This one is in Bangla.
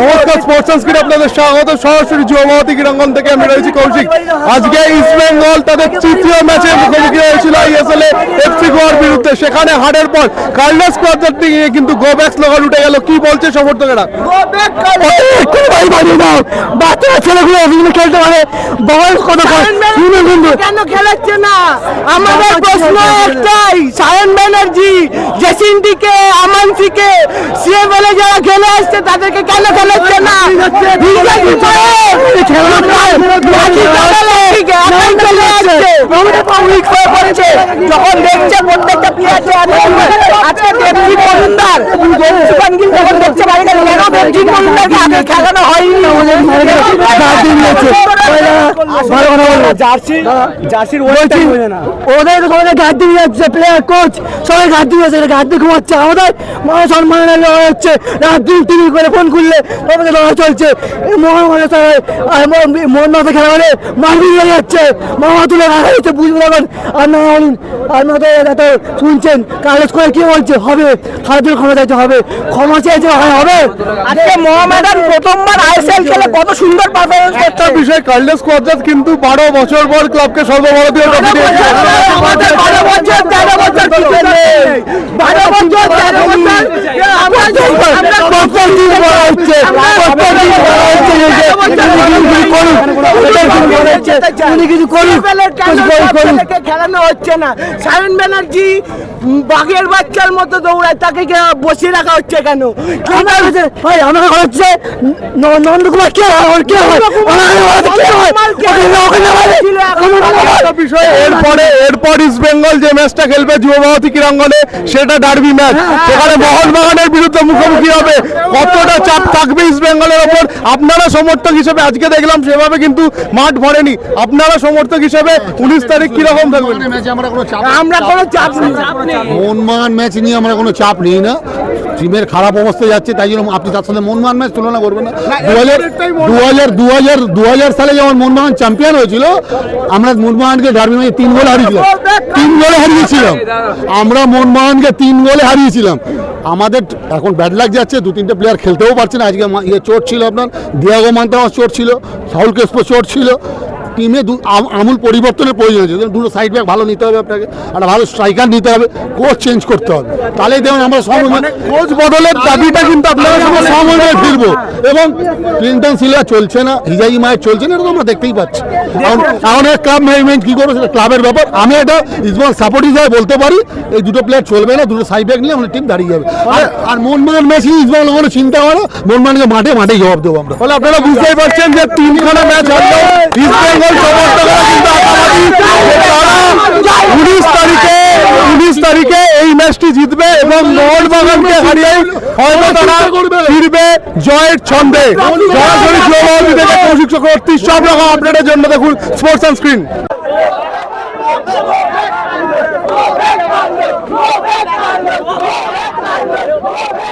নমস্কার স্পোর্টস সংস্কৃতি আপনাদের স্বাগত। সরাসরি যুবভারতী ক্রীড়াঙ্গন থেকে আমি রয়েছি কৌশিক। আজকে ইস্ট বেঙ্গল তাদের তৃতীয় ম্যাচে মুখোমুখি হয়েছিল আইএসএল এফসি গোয়ার বিরুদ্ধে। সেখানে হারের পর কার্লাস কোয়ার্টার থেকে কিন্তু গো ব্যাক স্লোগান উঠে গেল। কি বলছে সমর্থকেরা? ছেলেগুলো বিভিন্ন খেলতে পারে। বয়স কত কেন খেলাচ্ছে না? আমাদের প্রশ্ন একটাই সায়ন ব্যানার্জি জেসিন্ডিকে আমানসিকে সিএ বলে যারা খেলে আসছে তাদেরকে কেন খেলাচ্ছে না। যখন দেখছে প্রত্যেকটা প্লেয়ারকে আজকে দেবজিৎ মজুমদার যখন দেখছে বাড়িতে ওদের সবাই দিয়ে যাচ্ছে প্লেয়ার কোচ সবাই ঘাট দিয়ে যাচ্ছে ঘাট দিয়ে ঘুমাচ্ছে। আমাদের মান সম্মানের লড়াই হচ্ছে রাত দিন টিভি করে ফোন করলে লড়াই চলছে। মানে সবাই খেলা মানে মারবি হয়ে যাচ্ছে। মামা তুলে রাখা হচ্ছে বুঝব এখন আর না আর না তো শুনছেন কাগজ করে কি বলছে? হবে খারাপের ক্ষমা চাইতে হবে। ক্ষমা হয় হবে? আজকে মোহামেডান প্রথমবার আইএসএল খেলে কত সুন্দর পারফরম্যান্স করছে বিষয় কার্লেস কোয়ার্টার কিন্তু বারো বছর পর ক্লাবকে সর্বভারতীয় ট্রফি দিয়েছে বারো বছর তেরো বছর কি করলে 12 বছর তেরো বছর আমরা প্রত্যেক দিন বলা হচ্ছে প্রত্যেক দিন বলা হচ্ছে যে যে উনি কিছু খেলানো হচ্ছে না। সায়ন ব্যানার্জি বাঘের বাচ্চার মতো দৌড়ায় তাকে বসিয়ে রাখা হচ্ছে কেন? ভাই আমাকে হচ্ছে নন্দকুমার কে হয়? বিষয় এরপরে এরপর ইস্ট বেঙ্গল যে ম্যাচটা খেলবে যুবভারতী ক্রীড়াঙ্গনে সেটা ডার্বি ম্যাচ সেখানে মোহনবাগানের বিরুদ্ধে মুখোমুখি হবে। কতটা চাপ থাকবে ইস্ট বেঙ্গলের ওপর? আপনারা সমর্থক হিসেবে আজকে দেখলাম সেভাবে কিন্তু মাঠ ভরেনি। আপনারা সমর্থক হিসেবে উনিশ তারিখ কীরকম থাকবে? আমরা কোনো চাপ আমরা কোনো চাপ নেই। মোহনবাগান ম্যাচ নিয়ে আমরা কোনো চাপ নেই না। টিমের খারাপ অবস্থায় যাচ্ছে তাই জন্য আপনি তার সাথে মনমান ম্যাচ তুলনা করবেন না। দু হাজার দু হাজার দু হাজার দু হাজার সালে যখন মনমোহন চ্যাম্পিয়ন হয়েছিল আমরা মনমোহনকে ডার্বি ম্যাচে তিন গোলে হারিয়েছিলাম। তিন গোলে হারিয়েছিলাম। আমরা মনমোহনকে তিন গোলে হারিয়েছিলাম। আমাদের এখন ব্যাড লাগ যাচ্ছে দু তিনটে প্লেয়ার খেলতেও পারছে না। আজকে ইয়ে চোট ছিল আপনার দিয়াগো মান্তামাস চোট ছিল সাউল কেসপো চোট ছিল। টিমে আমূল পরিবর্তনের প্রয়োজন আছে। দুটো সাইড ব্যাক ভালো নিতে হবে আপনাকে একটা ভালো স্ট্রাইকার নিতে হবে কোচ চেঞ্জ করতে হবে। তাহলেই দেখুন আমরা সময় কোচ বদলের দাবিটা কিন্তু আপনারা আমরা সমন্বয়ে ফিরবো। এবং ক্লিন্টন সিলভা চলছে না হিজাই মায়ের চলছে না, এটা আমরা দেখতেই পাচ্ছি। এখন ক্লাব ম্যানেজমেন্ট কি করবে সেটা ক্লাবের ব্যাপার। আমি এটা ইসবল সাপোর্ট হিসাবে বলতে পারি, এই দুটো প্লেয়ার চলবে না, দুটো সাইড ব্যাক নিয়ে আমাদের টিম দাঁড়িয়ে যাবে। আর আর মনমান ম্যাচ ইসবল কোনো চিন্তা করো মনমানকে মাঠে মাঠেই জবাব দেবো আমরা। ফলে আপনারা বুঝতেই পারছেন যে তিনখানা ম্যাচ হারলেও ইস্ট বেঙ্গল সমর্থকরা কিন্তু আশাবাদী উনিশ তারিখে উনিশ তারিখে এই ম্যাচটি জিতবে এবং মোহনবাগানকে হারিয়ে হয়তো তারা ফিরবে জয়ের ছন্দে। সরাসরি যুবভারতী থেকে কৌশিক চক্রবর্তী সব রকম আপডেটের জন্য দেখুন sports on screen Go back,